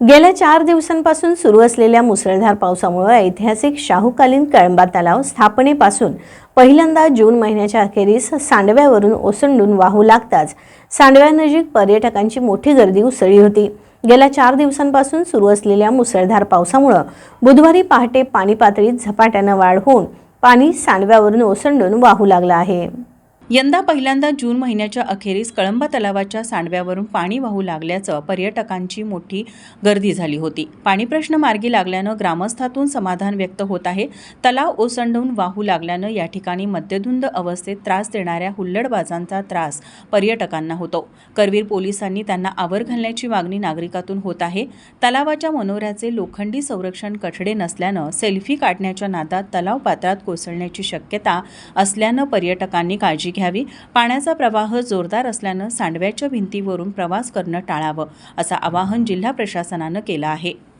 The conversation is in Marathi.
गेल्या चार दिवसांपासून सुरू असलेल्या मुसळधार पावसामुळे ऐतिहासिक शाहूकालीन कळंबा तलाव स्थापनेपासून पहिल्यांदा जून महिन्याच्या अखेरीस सांडव्यावरून ओसंडून वाहू लागताच सांडव्यानजीक पर्यटकांची मोठी गर्दी उसळली होती. गेल्या चार दिवसांपासून सुरू असलेल्या मुसळधार पावसामुळं बुधवारी पहाटे पाणी पातळीत झपाट्यानं वाढ होऊन पाणी सांडव्यावरून ओसंडून वाहू लागलं आहे. यंदा पहिल्यांदा जून महिन्याच्या अखेरीस कळंबा तलावाच्या सांडव्यावरून पाणी वाहू लागल्याचं पर्यटकांची मोठी गर्दी झाली होती. पाणी प्रश्न मार्गी लागल्यानं ग्रामस्थातून समाधान व्यक्त होत आहे. तलाव ओसंडून वाहू लागल्यानं या ठिकाणी मद्यधुंद अवस्थेत त्रास देणाऱ्या हुल्लडबाजांचा त्रास पर्यटकांना होतो. करवीर पोलिसांनी त्यांना आवर घालण्याची मागणी नागरिकातून होत आहे. तलावाच्या मनोऱ्याचे लोखंडी संरक्षण कठडे नसल्यानं सेल्फी काढण्याच्या नादात तलाव पात्रात कोसळण्याची शक्यता असल्यानं पर्यटकांनी काळजी घ्यावी. पाण्याचा प्रवाह जोरदार असल्यानं सांडव्याच्या भिंतीवरून प्रवास करणं टाळावं असं आवाहन जिल्हा प्रशासनानं केलं आहे.